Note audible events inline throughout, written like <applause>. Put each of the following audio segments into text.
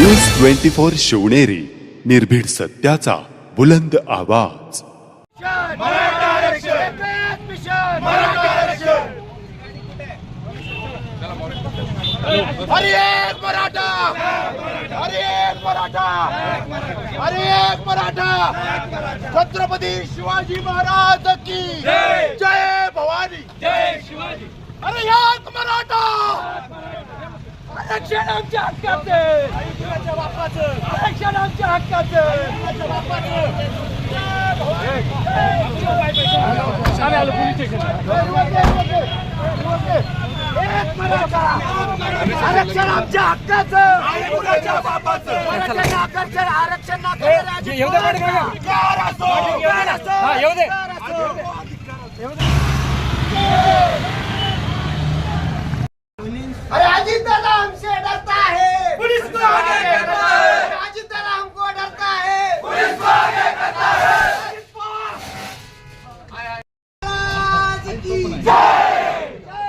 News twenty four Shivneri निर्भीड सत्याचा बुलंद आवाज. हरी एक मराठा! हरी एक मराठा! हरी एक मराठा! छत्रपती शिवाजी महाराज की जय! भवानी जय शिवाजी अरे एक मराठा! आरक्षण आमच्या हक्काचे आरक्षण आमच्या हक्काचे एक आरक्षण आमच्या हक्काचं आरक्षण आरक्षण अरे अजित दादा! पुलिस को आगे करता है अजीत दादा हमको डरता है पुलिस को आगे करता है की जय जय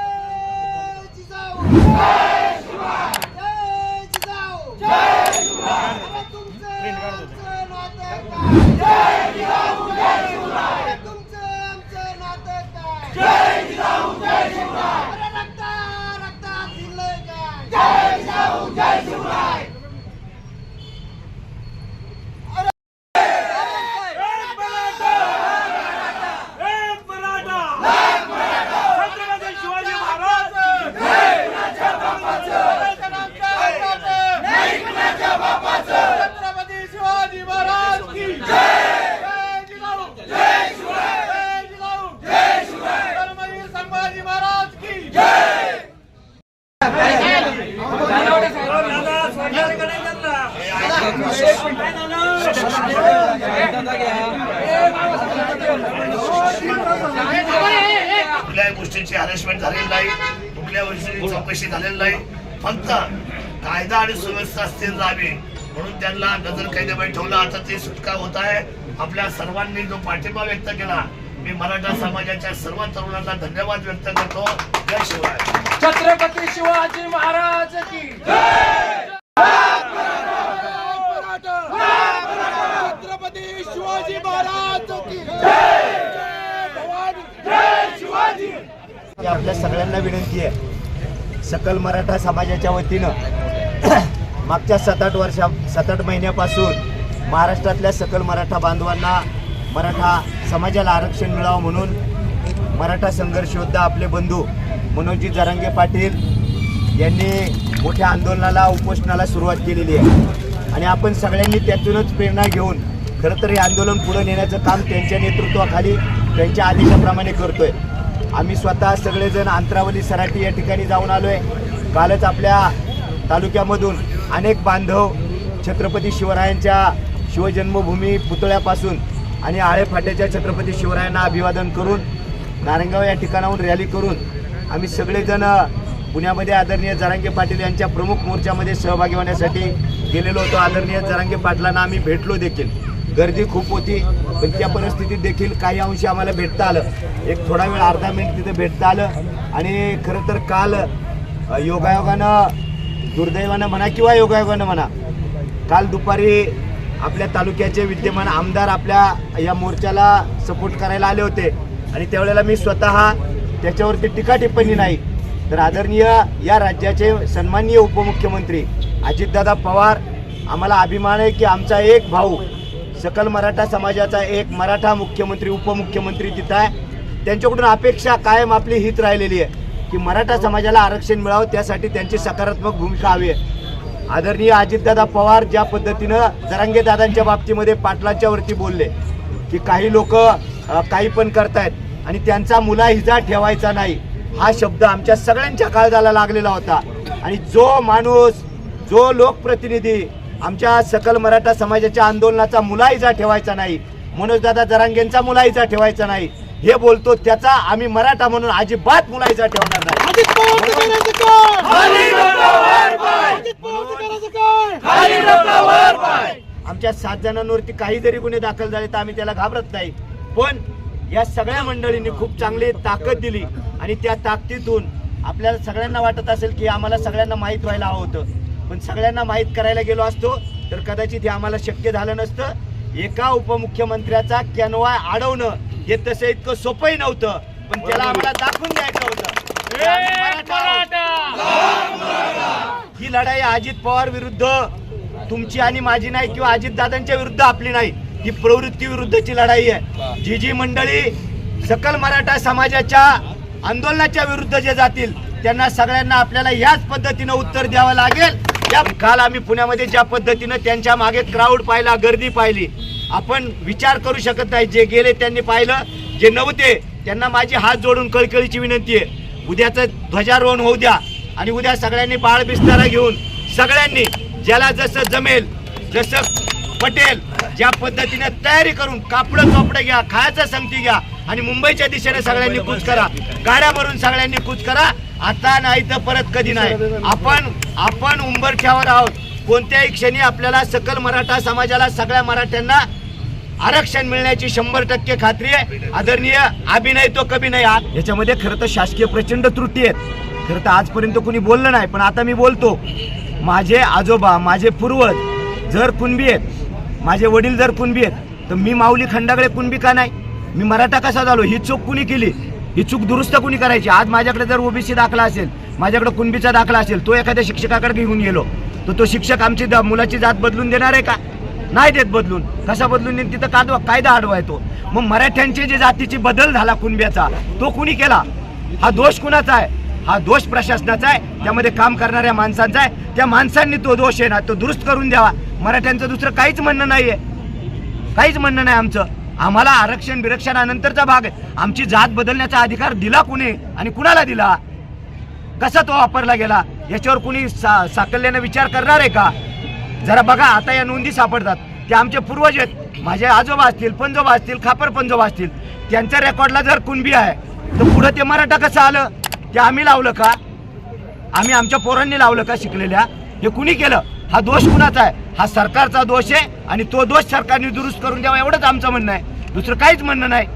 जिजाऊ जय शिवाय जय जिजाऊ जय शिवाय अरे तुमचं आमचं नातं काय जय जिजाऊ जय शिवराय अरे तुमचं आमचं नातं काय जय जिजाऊ जय शिवराय अरे रक्ता रक्तात दिलंय काय जय जिजाऊ जय शिवराय छत्रपती शिवाजी महाराज की जय जिजाऊ जय शिवराय जय जिजाऊ जय शिवराय धर्मवीर संभाजी महाराज की जय कुठल्याही गोष्टीची हॅरेसमेंट झालेली नाही. कुठल्या वर्षी चौकशी झालेली नाही फक्त कायदा आणि सुव्यवस्था स्थिर राहावी म्हणून त्यांना नजर कैदेमध्ये ठेवलं आता ते सुटका होत आहे आपल्या सर्वांनी जो पाठिंबा व्यक्त केला मी मराठा समाजाच्या सर्व तरुणांना धन्यवाद व्यक्त करतो जय शिवाय छत्रपती शिवाजी महाराज की छत्रपती शिवाजी महाराज की जय भवानी जय शिवाजी आपल्या सगळ्यांना विनंती आहे. सकल मराठा समाजाच्या वतीनं <clears throat> मागच्या सात आठ वर्षा सात आठ महिन्यापासून महाराष्ट्रातल्या सकल मराठा बांधवांना मराठा समाजाला आरक्षण मिळावं म्हणून मराठा संघर्ष योद्धा आपले बंधू मनोजी जरांगे पाटील यांनी मोठ्या आंदोलनाला उपोषणाला सुरुवात केलेली आहे. आणि आपण सगळ्यांनी त्यातूनच प्रेरणा घेऊन खरं तर हे आंदोलन पुढे नेण्याचं काम त्यांच्या नेतृत्वाखाली त्यांच्या आदेशाप्रमाणे करतोय. आम्ही स्वतः सगळेजण अंतरावली सराटी या ठिकाणी जाऊन आलो आहे कालच आपल्या तालुक्यामधून अनेक बांधव छत्रपती शिवरायांच्या शिवजन्मभूमी पुतळ्यापासून आणि आळेफाट्याच्या छत्रपती शिवरायांना अभिवादन करून नारंगाव या ठिकाणाहून रॅली करून आम्ही सगळेजण पुण्यामध्ये आदरणीय जरांगे पाटील यांच्या प्रमुख मोर्चामध्ये सहभागी होण्यासाठी गेलेलो होतो. आदरणीय जरांगे पाटलांना आम्ही भेटलो देखील. गर्दी खूप होती पण त्या परिस्थितीत देखील काही अंशी आम्हाला भेटता आलं. एक थोडा वेळ अर्धा मिनिट तिथे भेटता आलं. आणि खरं तर काल योगायोगानं दुर्दैवानं म्हणा किंवा योगायोगानं म्हणा काल दुपारी आपल्या तालुक्याचे विद्यमान आमदार आपल्या या मोर्चाला सपोर्ट करायला आले होते. आणि त्यावेळेला मी स्वतः त्याच्यावरती टीका टिप्पणी नाही तर आदरणीय या राज्याचे सन्माननीय उपमुख्यमंत्री अजितदादा पवार आम्हाला अभिमान आहे की आमचा एक भाऊ सकल मराठा समाजाचा एक मराठा मुख्यमंत्री उपमुख्यमंत्री तिथं आहे. त्यांच्याकडून अपेक्षा कायम आपली हित राहिलेली आहे की मराठा समाजाला आरक्षण मिळावं त्यासाठी त्यांची सकारात्मक भूमिका हवी आहे. आदरणीय अजितदादा पवार ज्या पद्धतीनं जरांगे दादांच्या बाबतीमध्ये पाटलांच्या वरती बोलले की काही लोक काही पण करतायत आणि त्यांचा मुलाहिजा ठेवायचा नाही हा शब्द आमच्या सगळ्यांच्या काळजाला लागलेला होता. आणि जो माणूस जो लोकप्रतिनिधी आमच्या सकल मराठा समाजाच्या आंदोलनाचा मुलाहिजा ठेवायचा नाही. मनोजदादा जरांगेंचा मुलाहिजा ठेवायचा नाही. हे बोलतो त्याचा आम्ही मराठा म्हणून अजिबात मुलाहिजा ठेवणार नाही. आमच्या सात जणांवरती काही जरी गुन्हे दाखल झाले तर आम्ही त्याला घाबरत नाही. पण या सगळ्या मंडळींनी खूप चांगली ताकद दिली आणि त्या ताकदीतून आपल्याला सगळ्यांना वाटत असेल की आम्हाला सगळ्यांना माहीत व्हायला हवं होतं. पण सगळ्यांना माहीत करायला गेलो असतो तर कदाचित हे आम्हाला शक्य झालं नसतं. एका उपमुख्यमंत्र्याचा कॅनवा अडवणं हे तसं इतकं सोपंही नव्हतं पण त्याला आम्हाला दाखवून द्यायचं होतं. ही लढाई अजित पवार विरुद्ध तुमची आणि माझी नाही किंवा अजित दादांच्या विरुद्ध आपली नाही ही प्रवृत्ती विरुद्धची लढाई आहे. जी जी मंडळी सकल मराठा समाजाच्या आंदोलनाच्या विरुद्ध जे जातील त्यांना सगळ्यांना आपल्याला याच पद्धतीनं उत्तर द्यावं लागेल. त्या काल आम्ही पुण्यामध्ये ज्या पद्धतीनं त्यांच्या मागे क्राऊड पाहिला गर्दी पाहिली आपण विचार करू शकत नाही. जे गेले त्यांनी पाहिलं जे नव्हते त्यांना माझी हात जोडून कळकळीची विनंती आहे. उद्याचं ध्वजारोहण होऊ द्या आणि उद्या सगळ्यांनी बाळ बिस्तारा घेऊन सगळ्यांनी ज्याला जसं जमेल जसं पटेल ज्या पद्धतीने तयारी करून कापडं चोपडं घ्या खायचं संगती घ्या आणि मुंबईच्या दिशेने सगळ्यांनी कूच करा. गाड्या भरून सगळ्यांनी कूच करा. आता नाही तर परत कधी नाही. आपण आपण उंबरठ्यावर आहोत. कोणत्याही क्षणी आपल्याला सकल मराठा समाजाला सगळ्या मराठ्यांना आरक्षण मिळण्याची शंभर टक्के खात्री आहे. आदरणीय अभिनय तो कभी नाही आत. याच्यामध्ये खरं तर शासकीय प्रचंड त्रुटी आहेत. खरं तर आजपर्यंत कोणी बोललं नाही पण आता मी बोलतो. माझे आजोबा माझे पूर्वज जर कुणबी आहेत माझे वडील जर कुणबी आहेत तर मी माऊली खंडाकडे कुणबी का नाही? मी मराठा कसा झालो? ही चूक कुणी केली? ही चूक दुरुस्त कुणी करायची? आज माझ्याकडे जर ओबीसी दाखला असेल माझ्याकडे कुणबीचा दाखला असेल तो एखाद्या शिक्षकाकडे घेऊन गेलो तर तो शिक्षक आमची मुलाची जात बदलून देणार आहे का? नाही देत बदलून. कसा बदलून देईन तिथं कायदा कायदा अडवा येतो मग मराठ्यांची जे जातीची बदल झाला कुणब्याचा तो कुणी केला? हा दोष कुणाचा आहे? हा दोष प्रशासनाचा आहे? त्यामध्ये काम करणाऱ्या माणसांचा आहे? त्या माणसांनी तो दोष आहे ना तो दुरुस्त करून द्यावा. मराठ्यांचं दुसरं काहीच म्हणणं नाहीये. काहीच म्हणणं नाही आमचं. आम्हाला आरक्षण बिरक्षणानंतरचा भाग आहे. आमची जात बदलण्याचा अधिकार दिला कुणी आणि कुणाला दिला? कसा तो वापरला गेला? याच्यावर कुणी सा साकल्यानं विचार करणार आहे का? जरा बघा आता या नोंदी सापडतात. ते आमचे पूर्वज आहेत. माझे आजोबा असतील पंजोबा असतील खापर पंजोबा असतील. त्यांच्या रेकॉर्डला जर कुणबी आहे तर पुढं ते मराठा कसं आलं? ते आम्ही लावलं का? आम्ही आमच्या पोरांनी लावलं का शिकलेल्या? हे कुणी केलं? हा दोष कुणाचा आहे? हा सरकारचा दोष आहे आणि तो दोष सरकारने दुरुस्त करून द्यावा एवढंच आमचं म्हणणं आहे. दुसरं काहीच म्हणणं नाही.